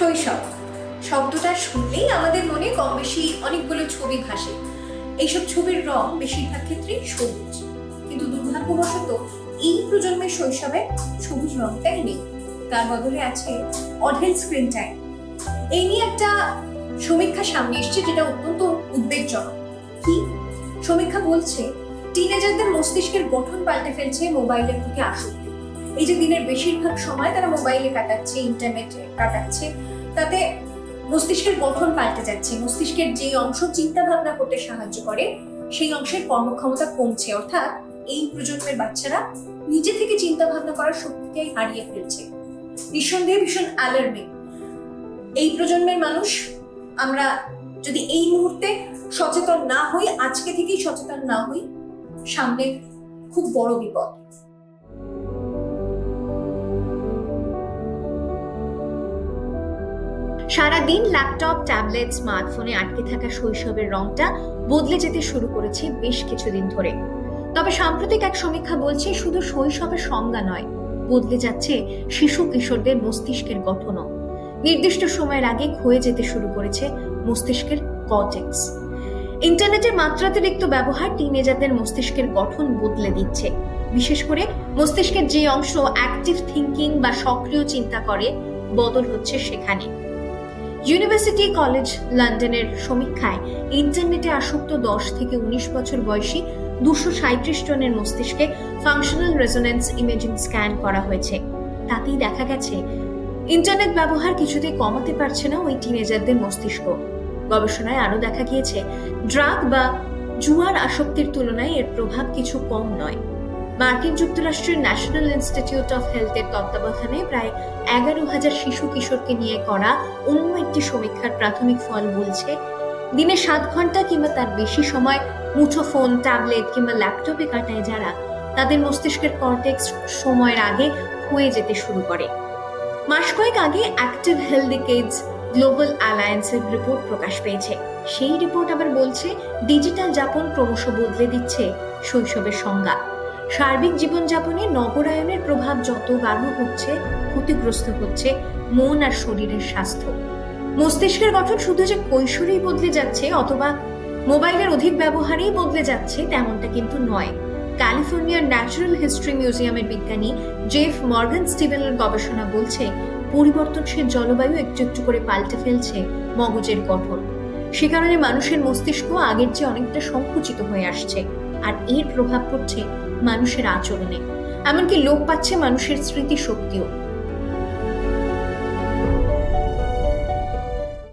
শৈশব। শব্দটা শুনলেই আমাদের মনে কম বেশি অনেকগুলো ছবি ভাসে। এইসব ছবির রং বেশিরভাগ ক্ষেত্রেই সবুজ। কিন্তু দুর্ভাগ্যবশত এই প্রজন্মের শৈশবে সবুজ রংটাই নেই। তার বদলে আছে অঢেল স্ক্রিন টাইম এই নিয়ে একটা সমীক্ষা সামনে এসছে যেটা অত্যন্ত উদ্বেগজনক। কি? সমীক্ষা বলছে টিনেজারদের মস্তিষ্কের গঠন পাল্টে ফেলছে মোবাইলের প্রতি আসক্তি। এই যে দিনের বেশিরভাগ সময় তারা মোবাইলে কাটাচ্ছে ইন্টারনেটে কাটাচ্ছে তাতে মস্তিষ্কের গঠন পাল্টে যাচ্ছে। মস্তিষ্কের যে অংশ চিন্তা ভাবনা করতে সাহায্য করে, সেই অংশের কর্মক্ষমতা কমছে। অর্থাৎ এই প্রজন্মের বাচ্চারা নিজে থেকে চিন্তা ভাবনা করার শক্তিটাই হারিয়ে ফেলছে। নিঃসন্দেহে ভীষণ অ্যালার্মিং এই প্রজন্মের মানুষ, আমরা যদি এই মুহূর্তে সচেতন না হই, আজকে থেকেই সচেতন না হই, সামনে খুব বড় বিপদ। সারাদিন ল্যাপটপ ট্যাবলেট স্মার্টফোনে আটকে থাকা শৈশবের রংটা বদলে যেতে শুরু করেছে বেশ কিছুদিন ধরে। তবে সাম্প্রতিক এক সমীক্ষা বলছে শুধু শৈশবের সংজ্ঞা নয়, বদলে যাচ্ছে শিশু কিশোরদের মস্তিষ্কের গঠনও। নির্দিষ্ট সময়ের আগে ক্ষয়ে যেতে শুরু করেছে মস্তিষ্কের কর্টেক্স ইন্টারনেটের মাত্রাতিরিক্ত ব্যবহার টিনেজারদের মস্তিষ্কের গঠন বদলে দিচ্ছে। বিশেষ করে মস্তিষ্কের যে অংশ অ্যাক্টিভ থিঙ্কিং বা সক্রিয় চিন্তা করে, বদল হচ্ছে সেখানে। ইউনিভার্সিটি কলেজ লন্ডনের সমীক্ষায় ইন্টারনেটে আসক্ত দশ থেকে উনিশ বছর বয়সী দুশো সাঁত্রিশ জনের মস্তিষ্কে ফাংশনাল রেজোনেন্স ইমেজিং স্ক্যান করা হয়েছে। তাতেই দেখা গেছে ইন্টারনেট ব্যবহার কিছুতেই কমাতে পারছে না ওই টিনেজারদের মস্তিষ্ক। গবেষণায় আরও দেখা গিয়েছে ড্রাগ বা জুয়ার আসক্তির তুলনায় এর প্রভাব কিছু কম নয়। মার্কিন যুক্তরাষ্ট্রের ন্যাশনাল ইনস্টিটিউট অফ হেলথের তত্ত্বাবধানে প্রায় এগারো হাজার শিশু কিশোরকে নিয়ে করা অন্য একটি সমীক্ষার প্রাথমিক ফল বলছে, দিনে সাত ঘণ্টা কিংবা তার বেশি সময় মুঠোফোন ট্যাবলেট কিংবা ল্যাপটপে কাটায় যারা, তাদের মস্তিষ্কের কর্টেক্স সময়ের আগে হয়ে যেতে শুরু করে। মাস কয়েক আগে অ্যাক্টিভ হেলদি কিডস গ্লোবাল অ্যালায়েন্সের রিপোর্ট প্রকাশ পেয়েছে। সেই রিপোর্ট আবার বলছে, ডিজিটাল যাপন ক্রমশ বদলে দিচ্ছে শৈশবের সংজ্ঞা। সার্বিক জীবনযাপনে নগরায়নের প্রভাব যত গাঢ় হচ্ছে, ক্ষতিগ্রস্ত হচ্ছে মন আর শরীরের স্বাস্থ্য। মস্তিষ্কের গঠন শুধু যে কৈশোরেই বদলে যাচ্ছে অথবা মোবাইলের অধিক ব্যবহারেই বদলে যাচ্ছে তেমনটা কিন্তু নয়। ক্যালিফোর্নিয়ার ন্যাচারাল হিস্ট্রি মিউজিয়ামের বিজ্ঞানী জেফ মর্গান স্টিভেনের গবেষণা বলছে, পরিবর্তনশীল জলবায়ু একটু একটু করে পাল্টে ফেলছে মগজের গঠন। সে কারণে মানুষের মস্তিষ্ক আগের চেয়ে অনেকটা সংকুচিত হয়ে আসছে, আর এর প্রভাব পড়ছে মানুষের আচরণে। এমনকি লোপ পাচ্ছে মানুষের স্মৃতিশক্তিও।